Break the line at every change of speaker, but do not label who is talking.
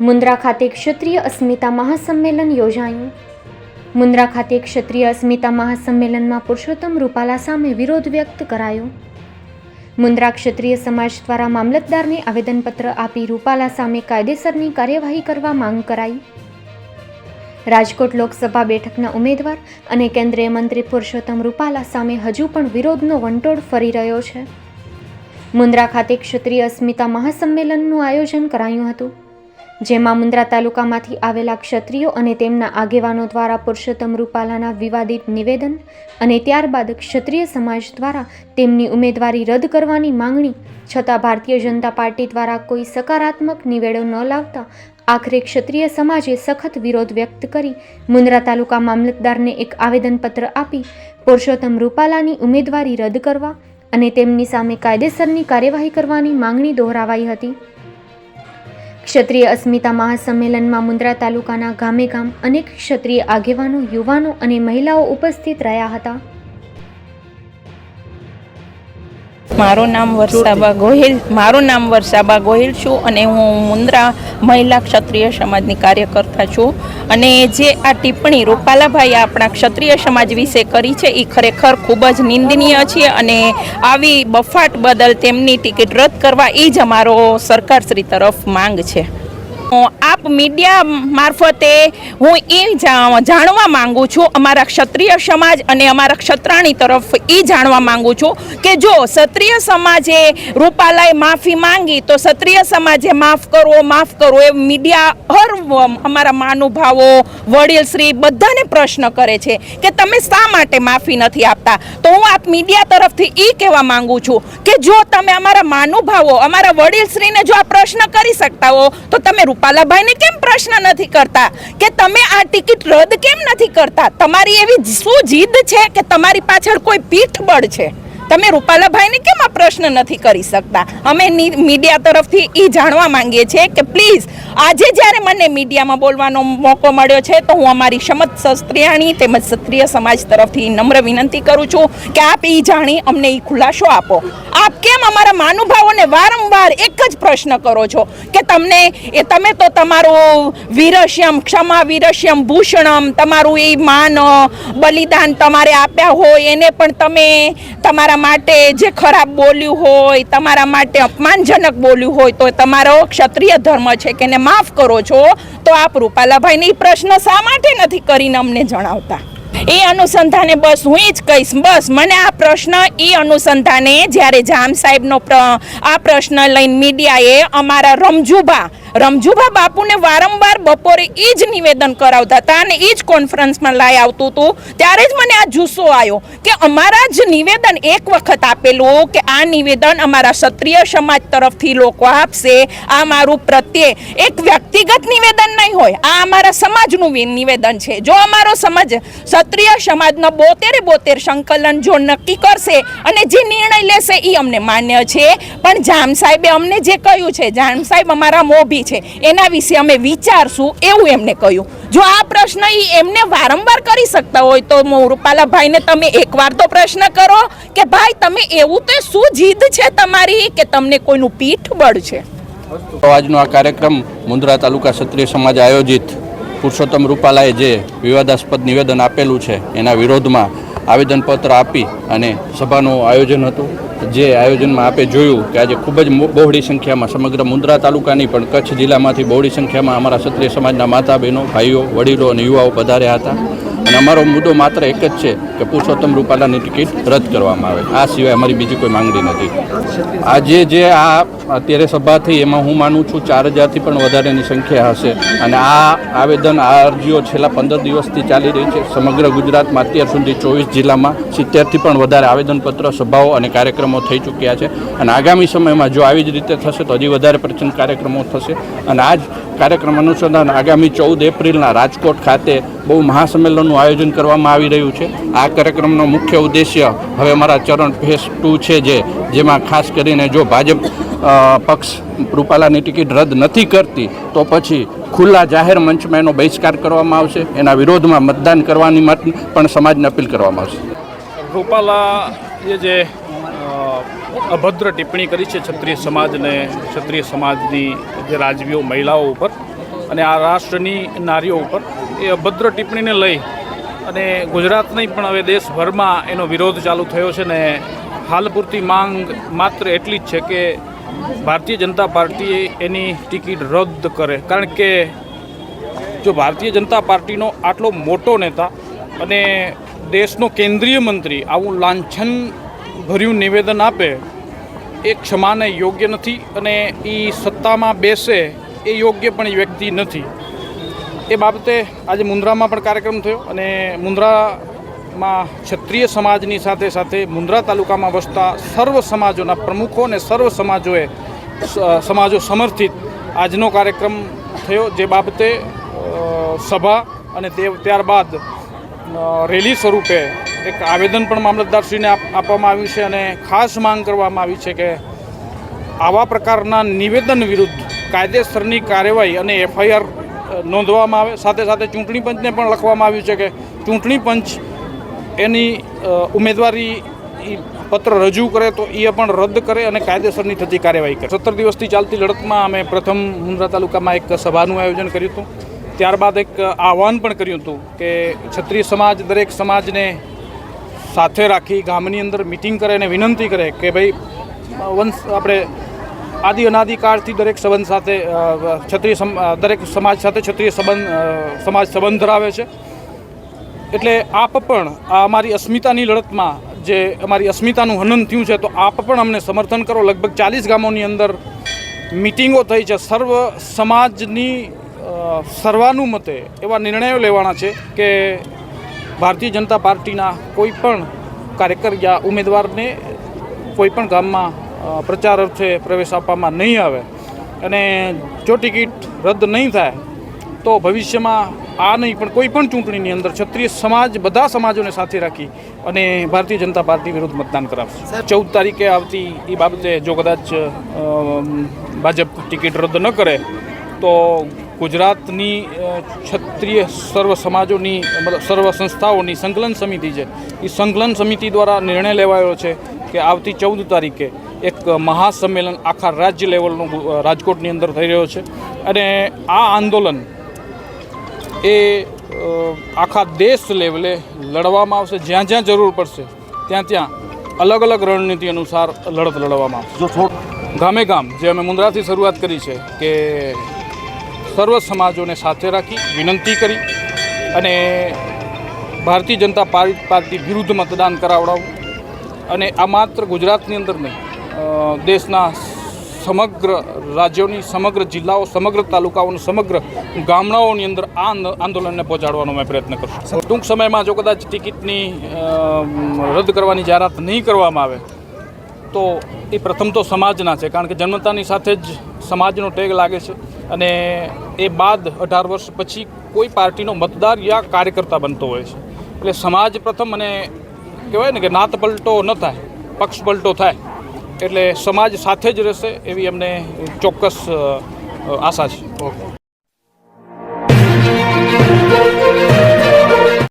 મુન્દ્રા ખાતે ક્ષત્રિય અસ્મિતા મહાસંમેલન યોજાયું. મુન્દ્રા ખાતે ક્ષત્રિય અસ્મિતા મહાસંમેલનમાં પુરુષોત્તમ રૂપાલા સામે વિરોધ વ્યક્ત કરાયો. મુન્દ્રા ક્ષત્રિય સમાજ દ્વારા મામલતદારને આવેદનપત્ર આપી રૂપાલા સામે કાયદેસરની કાર્યવાહી કરવા માંગ કરાઈ. રાજકોટ લોકસભા બેઠકના ઉમેદવાર અને કેન્દ્રીય મંત્રી પુરુષોત્તમ રૂપાલા સામે હજુ પણ વિરોધનો વંટોળ ફરી રહ્યો છે. મુન્દ્રા ખાતે ક્ષત્રિય અસ્મિતા મહાસંમેલનનું આયોજન કરાયું હતું. જેમાં મુન્દ્રા તાલુકામાંથી આવેલા ક્ષત્રિયો અને તેમના આગેવાનો દ્વારા પુરુષોત્તમ રૂપાલાના વિવાદિત નિવેદન અને ત્યારબાદ ક્ષત્રિય સમાજ દ્વારા તેમની ઉમેદવારી રદ કરવાની માંગણી, છતાં ભારતીય જનતા પાર્ટી દ્વારા કોઈ સકારાત્મક નિવેડો ન લાવતા આખરે ક્ષત્રિય સમાજે સખત વિરોધ વ્યક્ત કરી મુન્દ્રા તાલુકા મામલતદારને એક આવેદનપત્ર આપી પુરુષોત્તમ રૂપાલાની ઉમેદવારી રદ કરવા અને તેમની સામે કાયદેસરની કાર્યવાહી કરવાની માંગણી દોહરાવાઈ હતી. ક્ષત્રિય અસ્મિતા મહાસંમેલનમાં મુન્દ્રા તાલુકાના ગામે ગામ અનેક ક્ષત્રિય આગેવાનો, યુવાનો અને મહિલાઓ ઉપસ્થિત રહ્યા હતા.
મારું નામ વર્ષાબા ગોહિલ, મારું નામ વર્ષાબા ગોહિલ છું અને હું મુન્દ્રા મહિલા ક્ષત્રિય સમાજની કાર્યકર્તા છું. અને જે આ ટિપ્પણી રૂપાલાભાઈએ આપણા ક્ષત્રિય સમાજ વિશે કરી છે એ ખરેખર ખૂબ જ નિંદનીય છે અને આવી બફાટ બદલ તેમની ટિકિટ રદ કરવા એ જ અમારો સરકારશ્રી તરફ માંગ છે. આપ મીડિયા મારફતે હું એ જાણવા માંગુ છું. અમારા ક્ષત્રિય સમાજ અને અમારા ક્ષત્રાણી તરફ એ જાણવા માંગુ છું કે જો ક્ષત્રિય સમાજે રૂપાલાએ માફી માંગી, તો ક્ષત્રિય સમાજે માફ કરવો માફ કરવો એ મીડિયા હર અમારા મહાનુભાવો, વડીલ શ્રી બધાને પ્રશ્ન કરે છે કે તમે શા માટે માફી નથી આપતા? તો હું આપ મીડિયા તરફથી એ કહેવા માંગુ છું કે જો તમે અમારા મહાનુભાવો, અમારા વડીલશ્રીને જો આ પ્રશ્ન કરી શકતા હો, તો તમે રૂપાલાભાઈને કેમ પ્રશ્ન નથી કરતા? કે તમે આ ટિકિટ રદ કેમ નથી કરતા? તમારી એવી શું જીદ છે કે તમારી પાછળ કોઈ પીઠબળ છે? તમે રૂપાલાભાઈને કેમ આ પ્રશ્ન નથી કરી શકતા? અમે મીડિયા તરફથી એ જાણવા માંગીએ છીએ કે પ્લીઝ, આજે જ્યારે મને મીડિયામાં બોલવાનો મોકો મળ્યો છે, તો હું અમારી સમત શસ્ત્રિયાણી તેમજ ક્ષત્રિય સમાજ તરફથી નમ્ર વિનંતી કરું છું કે આપ એ જાણી અમને એ ખુલાસો આપો. આપ કેમ અમારા મહાનુભાવોને વારંવાર એક જ પ્રશ્ન કરો છો કે તમને એ તમે તો તમારું વીરસ્યમ, ક્ષમા વીરસ્યમ, ભૂષણમ, તમારું એ માન, બલિદાન તમારે આપ્યા હોય, એને પણ તમે તમારા માટે જે ખરાબ બોલ્યું હોય, તમારા માટે અપમાનજનક બોલ્યું હોય, તો તમારો ક્ષત્રિય ધર્મ છે કે એને માફ કરો છો, તો આપ રૂપાલાભાઈને એ પ્રશ્ન શા માટે નથી કરીને અમને જણાવતા? એ અનુસંધાને બસ હું જ કહીશ. બસ મને આ પ્રશ્ન એ અનુસંધાને જ્યારે જામ સાહેબનો આ પ્રશ્ન લઈને મીડિયાએ અમારા રમજુભા રમજુભા બાપુને વારંવાર બપોરે એ જ નિવેદન કરાવતા હતા અને એ જ કોન્ફરન્સમાં લાઈ આવતું હતું. ત્યારે જ મને આ જુસ્સો આવ્યો કે અમારા જ નિવેદન એક વખત આપેલું કે આ નિવેદન અમારા ક્ષત્રિય સમાજ તરફથી લોકો આપશે. આ મારું પ્રત્યે એક વ્યક્તિગત નિવેદન નહીં હોય, આ અમારા સમાજનું નિવેદન છે. જો અમારો સમાજ ક્ષત્રિય સમાજનો બોતેરે બોતેર સંકલન જો નક્કી કરશે અને જે નિર્ણય લેશે એ અમને માન્ય છે. પણ જામ સાહેબે અમને જે કહ્યું છે, જામ સાહેબ અમારા મોભી છે. એના વિશે અમે વિચારશું, એવું એમને કહ્યું. જો આ પ્રશ્ન એ એમને વારંવાર કરી શકતા હોય તો રૂપાલાભાઈને તમે એકવાર તો પ્રશ્ન કરો કે ભાઈ તમે એવું તો શું જીદ છે તમારી કે તમને કોઈનું પીઠ બળ છે?
આજનો આ કાર્યક્રમ મુન્દ્રા તાલુકા ક્ષત્રિય સમાજ આયોજિત પુરુષોત્તમ રૂપાલાએ જે વિવાદાસ્પદ નિવેદન આપેલું છે એના વિરોધમાં આવેદનપત્ર આપી અને સભાનું આયોજન હતું. જે આયોજનમાં આપે જોયું કે આજે ખૂબ જ બહોળી સંખ્યામાં સમગ્ર મુન્દ્રા તાલુકાની પણ કચ્છ જિલ્લામાંથી બહોળી સંખ્યામાં અમારા ક્ષત્રિય સમાજના માતા બહેનો ભાઈઓ, વડીલો અને યુવાઓ પધાર્યા હતા. અને અમારો મુદ્દો માત્ર એક જ છે કે પુરુષોત્તમ રૂપાલાની ટિકિટ રદ કરવામાં આવે. આ સિવાય અમારી બીજી કોઈ માંગણી નથી. આજે જે આ અત્યારે સભા થઈ એમાં હું માનું છું ચાર હજારથી પણ વધારેની સંખ્યા હશે. અને આ આવેદન, આ અરજીઓ છેલ્લા પંદર દિવસથી ચાલી રહી છે. સમગ્ર ગુજરાતમાં અત્યાર સુધી ચોવીસ જિલ્લામાં સિત્તેરથી પણ વધારે આવેદનપત્ર, સભાઓ અને કાર્યક્રમો થઈ ચૂક્યા છે. અને આગામી સમયમાં જો આવી જ રીતે થશે, તો હજી વધારે પ્રચંડ કાર્યક્રમો થશે. અને આ જ કાર્યક્રમ અનુસંધાન આગામી ચૌદ એપ્રિલના રાજકોટ ખાતે બહુ મહાસંમેલનનું આયોજન કરવામાં આવી રહ્યું છે. આ કાર્યક્રમનો મુખ્ય ઉદ્દેશ્ય હવે અમારા ચરણ ફેસ ટુ છે જે, જેમાં ખાસ કરીને જો ભાજપ પક્ષ રૂપાલાની ટિકિટ રદ નથી કરતી, તો પછી ખુલ્લા જાહેર મંચમાં એનો બહિષ્કાર કરવામાં આવશે. એના વિરોધમાં મતદાન કરવાની મત પણ સમાજને અપીલ કરવામાં આવશે.
રૂપાલા એ જે અભદ્ર ટિપ્પણી કરી છે ક્ષત્રિય સમાજને, ક્ષત્રિય સમાજની જે રાજવીઓ, મહિલાઓ ઉપર અને આ રાષ્ટ્રની નારીઓ ઉપર, એ અભદ્ર ટિપ્પણીને લઈ અને ગુજરાત નહીં પણ હવે દેશભરમાં એનો વિરોધ ચાલુ થયો છે ને હાલ પૂરતી માંગ માત્ર એટલી જ છે કે ભારતીય જનતા પાર્ટી એની ટિકિટ રદ કરે. કારણ કે જો ભારતીય જનતા પાર્ટીનો આટલો મોટો નેતા અને દેશનો કેન્દ્રીય મંત્રી આવું લાંછન ભર્યું નિવેદન આપે, એ ક્ષમાને યોગ્ય નથી અને એ સત્તામાં બેસે એ યોગ્ય પણ વ્યક્તિ નથી. એ બાબતે આજે મુન્દ્રામાં પણ કાર્યક્રમ થયો અને મુન્દ્રામાં ક્ષત્રિય સમાજની સાથે સાથે મુન્દ્રા તાલુકામાં વસતા સર્વ સમાજોના પ્રમુખો અને સર્વ સમાજોએ સમાજો સમર્થિત આજનો કાર્યક્રમ થયો, જે બાબતે સભા અને તે, ત્યારબાદ રેલી સ્વરૂપે એક આવેદન પણ મામલતદારશ્રીને આપ- આપવામાં આવ્યું છે અને ખાસ માંગ કરવામાં આવી છે કે આવા પ્રકારના નિવેદન વિરુદ્ધ કાયદેસરની કાર્યવાહી અને એફઆઈઆર નોંધવામાં આવે. સાથે સાથે ચૂંટણી પંચને પણ લખવામાં આવ્યું છે કે ચૂંટણી પંચ એની ઉમેદવારી પત્ર રજૂ કરે તો એ પણ રદ કરે અને કાયદેસરની થતી કાર્યવાહી કરે. સત્તર દિવસથી ચાલતી લડતમાં અમે પ્રથમ મુન્દ્રા તાલુકામાં એક સભાનું આયોજન કર્યું હતું. ત્યારબાદ એક આહવાન પણ કર્યું હતું કે ક્ષત્રિય સમાજ, દરેક સમાજને સાથે રાખી ગામની અંદર મિટિંગ કરે અને વિનંતી કરે કે ભાઈ, વંશ, આપણે આદિ અનાદિકાળથી દરેક સંબંધ સાથે ક્ષત્રિય દરેક સમાજ સાથે ક્ષત્રિય સંબંધ સમાજ સંબંધ ધરાવે છે. એટલે આપ પણ આ અમારી અસ્મિતાની લડતમાં જે અમારી અસ્મિતાનું હનન થયું છે, તો આપ પણ અમને સમર્થન કરો. લગભગ ચાલીસ ગામોની અંદર મિટિંગો થઈ છે. સર્વ સમાજની સર્વાનુમતે એવા નિર્ણયો લેવાના છે કે ભારતીય જનતા પાર્ટીના કોઈ પણ કાર્યકર યા ઉમેદવારને કોઈ પણ ગામમાં પ્રચાર અર્થે પ્રવેશ આપવામાં નહીં આવે અને જો ટિકિટ રદ નહીં થાય તો ભવિષ્યમાં આ નહીં પણ કોઈ પણ ચૂંટણીની અંદર ક્ષત્રિય સમાજ બધા સમાજોને સાથે રાખી અને ભારતીય જનતા પાર્ટી વિરુદ્ધ મતદાન કરાવશે. ચૌદ તારીખે આવતી એ બાબતે જો કદાચ ભાજપ ટિકિટ રદ ન કરે તો ગુજરાતની ક્ષત્રિય સર્વ સમાજોની મતલબ સર્વ સંસ્થાઓની સંકલન સમિતિ છે એ સંકલન સમિતિ દ્વારા નિર્ણય લેવાયો છે કે આવતી ચૌદ તારીખે એક મહાસંમેલન આખા રાજ્ય લેવલનું રાજકોટની અંદર થઈ રહ્યો છે. અને આ આંદોલન એ આખા દેશ લેવલે લડવામાં આવશે. જ્યાં જ્યાં જરૂર પડશે ત્યાં ત્યાં અલગ અલગ રણનીતિ અનુસાર લડત લડવામાં આવશે. ગામે ગામ જે અમે મુન્દ્રાથી શરૂઆત કરી છે કે સર્વ સમાજોને સાથે રાખી વિનંતી કરી અને ભારતીય જનતા પાર્ટી વિરુદ્ધ મતદાન કરાવડાવવું અને આ માત્ર ગુજરાતની અંદર નહીં દેશના સમગ્ર રાજ્યોની, સમગ્ર જિલ્લાઓ, સમગ્ર તાલુકાઓની, સમગ્ર ગામડાઓની અંદર આ આંદોલનને પહોંચાડવાનો મેં પ્રયત્ન કરશું. ટૂંક સમયમાં જો કદાચ ટિકિટની રદ કરવાની જાહેરાત નહીં કરવામાં આવે, તો એ પ્રથમ તો સમાજના છે, કારણ કે જન્મતાની સાથે જ સમાજનો ટેગ લાગે છે અને એ બાદ અઢાર વર્ષ પછી કોઈ પાર્ટીનો મતદાર યા કાર્યકર્તા બનતો હોય છે. એટલે સમાજ પ્રથમ અને કહેવાય ને કે નાત પલટો ન થાય, પક્ષ પલટો થાય. એટલે સમાજ સાથે જ રહેશે એવી અમને ચોક્કસ આશા છે.